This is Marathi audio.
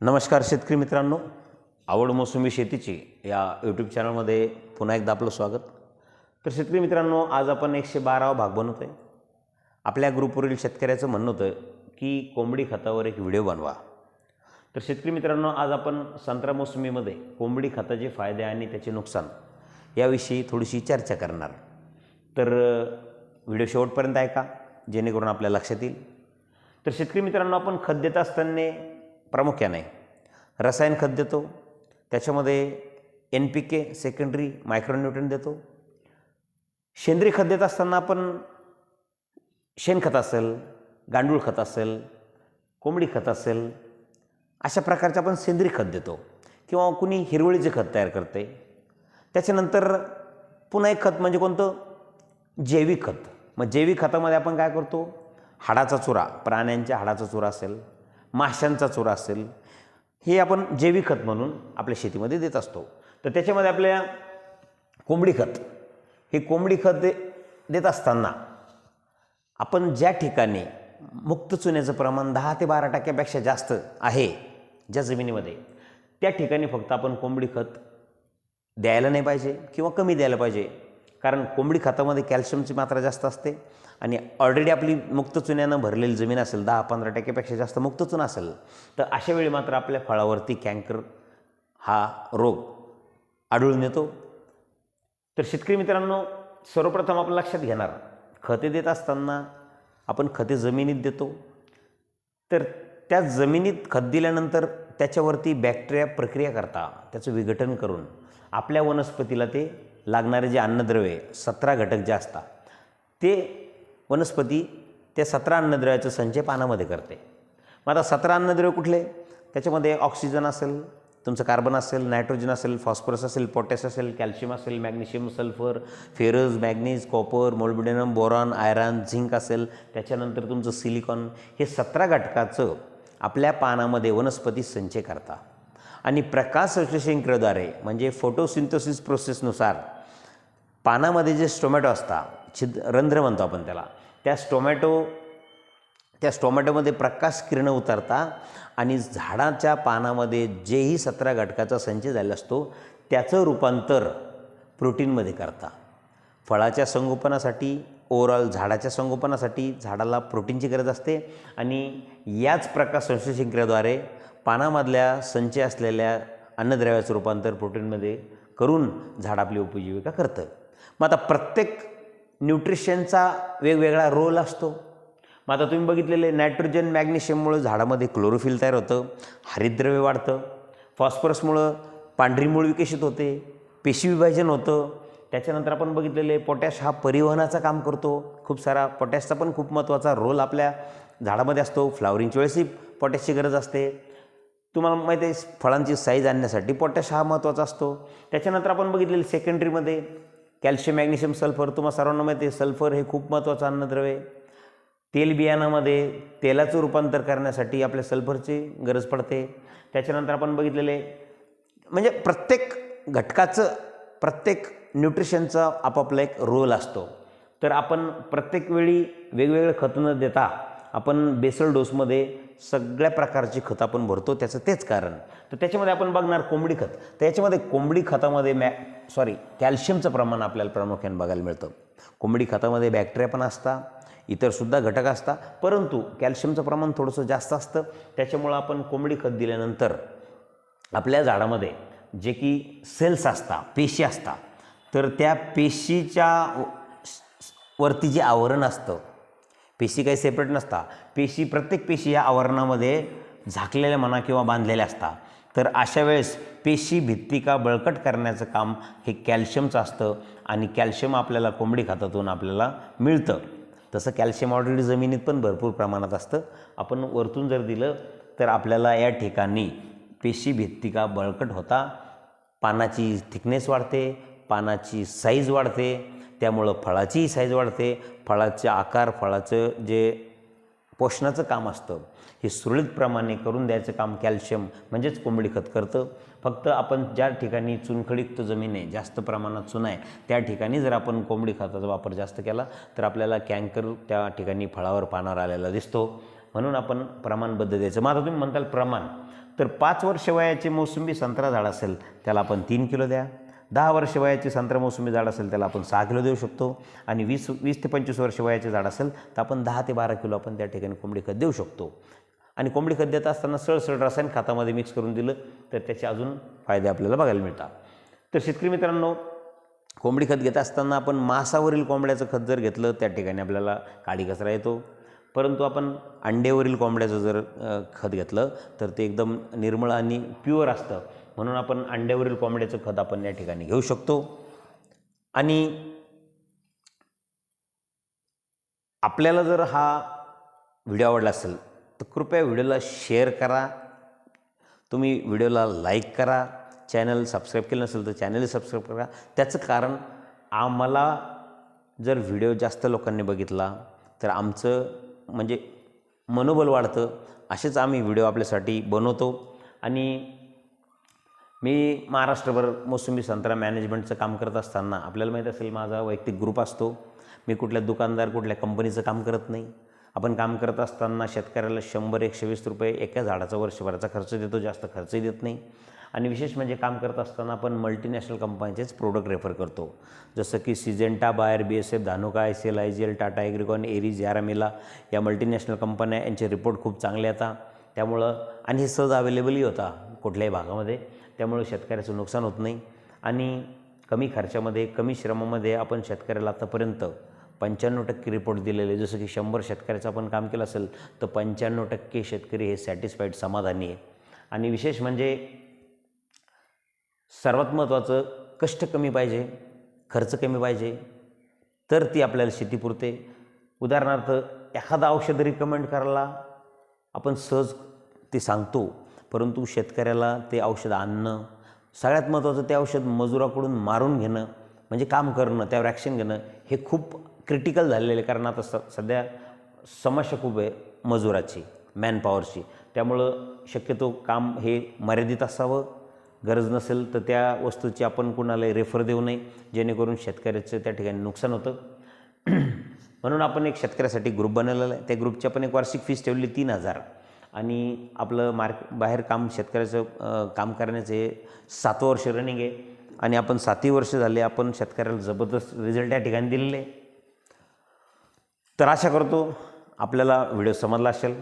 नमस्कार शेतकरी मित्रांनो. आवड मोसमी शेतीची या यूट्यूब चॅनलमध्ये पुन्हा एकदा आपलं स्वागत. तर शेतकरी मित्रांनो आज आपण एकशे बारावा भाग बनवतो आहे आपल्या ग्रुपवरील शेतकऱ्याचं म्हणणं होतं की कोंबडी खतावर एक व्हिडिओ बनवा. तर शेतकरी मित्रांनो आज आपण संत्रा मोसमीमध्ये कोंबडी खताचे फायदे आणि त्याचे नुकसान याविषयी थोडीशी चर्चा करणार. तर व्हिडिओ शेवटपर्यंत ऐका जेणेकरून आपल्या लक्षात येईल. तर शेतकरी मित्रांनो आपण खत देत असताना प्रामुख्याने. रसायन खत देतो. त्याच्यामध्ये N P K secondary micronutrient देतो. सेंद्रिय खत देत असताना आपण शेणखत असेल गांडूळ खत असेल कोंबडी खत असेल अशा प्रकारचे आपण सेंद्रिय खत देतो. किंवा कुणी हिरवळीचे खत तयार करते. त्याच्यानंतर पुन्हा एक खत म्हणजे कोणतं? जैविक खत. मग जैविक खतामध्ये आपण काय करतो? हाडाचा चुरा प्राण्यांच्या हाडाचा चुरा असेल माशांचा चुरा असेल हे आपण जैविक खत म्हणून आपल्या शेतीमध्ये देत असतो. तर त्याच्यामध्ये आपल्या कोंबडी खत हे कोंबडी खत दे देत असताना आपण ज्या ठिकाणी मुक्त चुन्याचं प्रमाण दहा ते बारा टक्क्यापेक्षा जास्त आहे ज्या जमिनीमध्ये त्या ठिकाणी फक्त आपण कोंबडी खत द्यायला नाही पाहिजे किंवा कमी द्यायला पाहिजे. कारण कोंबडी खतामध्ये कॅल्शियमची मात्रा जास्त असते आणि ऑलरेडी आपली मुक्त चुन्यानं भरलेली जमीन असेल दहा पंधरा टक्क्यापेक्षा जास्त मुक्त चुना असेल तर अशा वेळी मात्र आपल्या फळावरती कँकर हा रोग आढळून येतो. तर शेतकरी मित्रांनो सर्वप्रथम आपण लक्षात घेणार खते देत असताना आपण खते जमिनीत देतो. तर त्या जमिनीत खत दिल्यानंतर त्याच्यावरती बॅक्टेरिया प्रक्रिया करता त्याचं विघटन करून आपल्या वनस्पतीला ते लागणारे जे अन्नद्रव्य सतरा घटक जे असतात ते वनस्पती त्या सतरा अन्नद्रव्याचं संचय पानामध्ये करते. मग आता सतरा अन्नद्रव्य कुठले? त्याच्यामध्ये ऑक्सिजन असेल तुमचं कार्बन असेल नायट्रोजन असेल फॉस्फरस असेल पोटॅश असेल कॅल्शियम असेल magnesium sulphur ferrous manganese copper molybdenum boron iron zinc असेल त्याच्यानंतर तुमचं सिलिकॉन हे सतरा घटकाचं आपल्या पानामध्ये वनस्पती संचय करता आणि प्रकाश संश्लेषण म्हणजे फोटोसिंथोसिस प्रोसेसनुसार पानामध्ये जे स्टोमॅटो असता छिद रंध्र म्हणतो आपण त्याला त्या स्टोमॅटो त्या स्टोमॅटोमध्ये प्रकाश किरणं उतरता आणि झाडाच्या पानामध्ये जेही सतरा घटकाचा संचय झालेला असतो त्याचं रूपांतर प्रोटीनमध्ये करता. फळाच्या संगोपनासाठी ओव्हरऑल झाडाच्या संगोपनासाठी झाडाला प्रोटीनची गरज असते आणि याच प्रकाश संश्लेषण पानामधल्या संचय असलेल्या अन्नद्रव्याचं रूपांतर प्रोटीनमध्ये करून झाड आपली उपजीविका करतं. मग आता प्रत्येक न्यूट्रिशनचा वेगवेगळा रोल असतो. मग आता तुम्ही बघितलेले नायट्रोजन मॅग्नेशियममुळं झाडामध्ये क्लोरोफिल तयार होतं हरिद्रव्य वाढतं फॉस्फरसमुळं पांढरी मूळ विकसित होते पेशी विभाजन होतं. त्याच्यानंतर आपण बघितलेले पोटॅश हा परिवहनाचं काम करतो. खूप सारा पोटॅशचा पण खूप महत्त्वाचा रोल आपल्या झाडामध्ये असतो. फ्लावरिंगच्या वेळेसही पोटॅशची गरज असते. तुम्हाला माहिती आहे फळांची साईज आणण्यासाठी पोटॅश हा महत्त्वाचा असतो. त्याच्यानंतर आपण बघितलेलं सेकंडरीमध्ये कॅल्शियम मॅग्नेशियम सल्फर तुम्हाला सर्वांना माहिती आहे सल्फर हे खूप महत्त्वाचं अन्नद्रव्य आहे. तेल बियाणामध्ये तेलाचं रूपांतर करण्यासाठी आपल्या सल्फरची गरज पडते. त्याच्यानंतर आपण बघितलेले म्हणजे प्रत्येक घटकाचं प्रत्येक न्यूट्रिशनचा आपापला एक रोल असतो. तर आपण प्रत्येक वेळी वेगवेगळं खतं न देता आपण बेसल डोसमध्ये सगळ्या प्रकारची खतं आपण भरतो त्याचं तेच कारण. तर त्याच्यामध्ये आपण बघणार कोंबडी खत. तर याच्यामध्ये कोंबडी खतामध्ये मॅ सॉरी कॅल्शियमचं प्रमाण आपल्याला प्रामुख्याने बघायला मिळतं. कोंबडी खतामध्ये बॅक्टेरिया पण असतात इतरसुद्धा घटक असतात परंतु कॅल्शियमचं प्रमाण थोडंसं जास्त असतं. त्याच्यामुळं आपण कोंबडी खत दिल्यानंतर आपल्या झाडामध्ये जे की सेल्स असतात पेशी असतात तर त्या पेशीच्या वरती जे आवरण असतं पेशी काही सेपरेट नसता. पेशी प्रत्येक पेशी या आवरणामध्ये झाकलेल्या म्हणा किंवा बांधलेल्या असतात तर अशा वेळेस पेशी भित्तिका बळकट करण्याचं काम हे कॅल्शियमचं असतं आणि कॅल्शियम आपल्याला कोंबडी खातातून आपल्याला मिळतं. तसं कॅल्शियम ऑलरेडी जमिनीत पण भरपूर प्रमाणात असतं. आपण वरतून जर दिलं तर आपल्याला या ठिकाणी पेशी भित्तिका बळकट होता. पानाची थिकनेस वाढते पानाची साईज वाढते. त्यामुळं फळाचीही साईज वाढते. फळाचे आकार फळाचं जे पोषणाचं काम असतं हे सुरळीतप्रमाणे करून द्यायचं काम कॅल्शियम म्हणजेच कोंबडी खत करतं. फक्त आपण ज्या ठिकाणी चुनखडीयुक्त जमीन आहे जास्त प्रमाणात चुना आहे त्या ठिकाणी जर आपण कोंबडी खताचा वापर जास्त केला तर आपल्याला कँकर त्या ठिकाणी फळावर पानावर आलेला दिसतो. म्हणून आपण प्रमाणबद्ध द्यायचं. मग आता तुम्ही म्हणताल प्रमाण. तर पाच वर्ष वयाचे मोसंबी संत्रा झाड असेल त्याला आपण तीन किलो द्या. दहा वर्ष वयाची संत्रा मोसंबी झाड असेल त्याला आपण सहा किलो देऊ शकतो. आणि वीस वीस ते पंचवीस वर्ष वयाचे झाड असेल तर आपण दहा ते बारा किलो आपण त्या ठिकाणी कोंबडी खत देऊ शकतो. आणि कोंबडी खत देत असताना सळसळ रासायनिक खतामध्ये मिक्स करून दिलं तर त्याचे अजून फायदे आपल्याला बघायला मिळतात. तर शेतकरी मित्रांनो कोंबडी खत घेत असताना आपण मांसावरील कोंबड्याचं खत जर घेतलं त्या ठिकाणी आपल्याला काळी कचरा येतो. परंतु आपण अंड्यावरील कोंबड्याचं जर खत घेतलं तर ते एकदम निर्मळ आणि प्युअर असतं. म्हणून आपण अंड्यावरील कोंबड्याचं खत आपण या ठिकाणी घेऊ शकतो. आणि आपल्याला जर हा व्हिडिओ आवडला असेल तर कृपया व्हिडिओला शेअर करा. तुम्ही व्हिडिओला लाईक करा. चॅनल सबस्क्राईब केलं नसेल तर चॅनल सबस्क्राईब करा. त्याचं कारण आम्हाला जर व्हिडिओ जास्त लोकांनी बघितला तर आमचं म्हणजे मनोबल वाढतं. असेच आम्ही व्हिडिओ आपल्यासाठी बनवतो. आणि मी महाराष्ट्रभर मोसंबी संत्रा मॅनेजमेंटचं काम करत असताना आपल्याला माहीत असेल माझा वैयक्तिक ग्रुप असतो. मी कुठल्या दुकानदार कुठल्या कंपनीचं काम करत नाही. आपण काम करत असताना शेतकऱ्याला शंभर एकशे वीस रुपये एका झाडाचा वर्षभराचा खर्च देतो जास्त खर्चही देत नाही. आणि विशेष म्हणजे काम करत असताना आपण मल्टीनॅशनल कंपन्यांचेच प्रोडक्ट रेफर करतो. जसं की Syngenta Bayer B S F Dhanuka S L I G L Tata Agricon Aries Yaramila या मल्टीनॅशनल कंपन्या यांचे रिपोर्ट खूप चांगले येतात. त्यामुळं आणि हे सहज अवेलेबलही होता. कुठल्याही भागामध्ये. त्यामुळे शेतकऱ्याचं नुकसान होत नाही. आणि कमी खर्चामध्ये कमी श्रमामध्ये आपण शेतकऱ्याला आतापर्यंत पंच्याण्णव टक्के रिपोर्ट दिलेले. जसं की शंभर शेतकऱ्याचं आपण काम केलं असेल तर पंच्याण्णव टक्के शेतकरी हे सॅटिस्फाईड समाधानी आहे. आणि विशेष म्हणजे सर्वात महत्त्वाचं कष्ट कमी पाहिजे खर्च कमी पाहिजे तर ती आपल्याला शेती पुरते. उदाहरणार्थ एखादं औषध रिकमेंड करायला आपण सहज ते सांगतो. परंतु शेतकऱ्याला ते औषध आणणं सगळ्यात महत्त्वाचं ते औषध मजुराकडून मारून घेणं म्हणजे काम करणं त्यावर ॲक्शन घेणं हे खूप क्रिटिकल झालेलं आहे. कारण आता स सध्या समस्या खूप आहे मजुराची मॅनपॉवरची त्यामुळं शक्यतो काम हे मर्यादित असावं. गरज नसेल तर त्या वस्तूची आपण कुणाला रेफर देऊ नये. जेणेकरून शेतकऱ्याचं त्या ठिकाणी नुकसान होतं. म्हणून आपण एक शेतकऱ्यासाठी ग्रुप बनवलेला आहे. त्या ग्रुपची आपण एक वार्षिक फीस ठेवली तीन हजार. आणि आपलं मार्क बाहेर काम शेतकऱ्याचं काम करण्याचे सातवं वर्ष रनिंग आहे. आणि आपण सातही वर्ष झाले आपण शेतकऱ्याला जबरदस्त रिझल्ट या ठिकाणी दिलेले तर आशा करतो आपल्याला व्हिडिओ समजला असेल.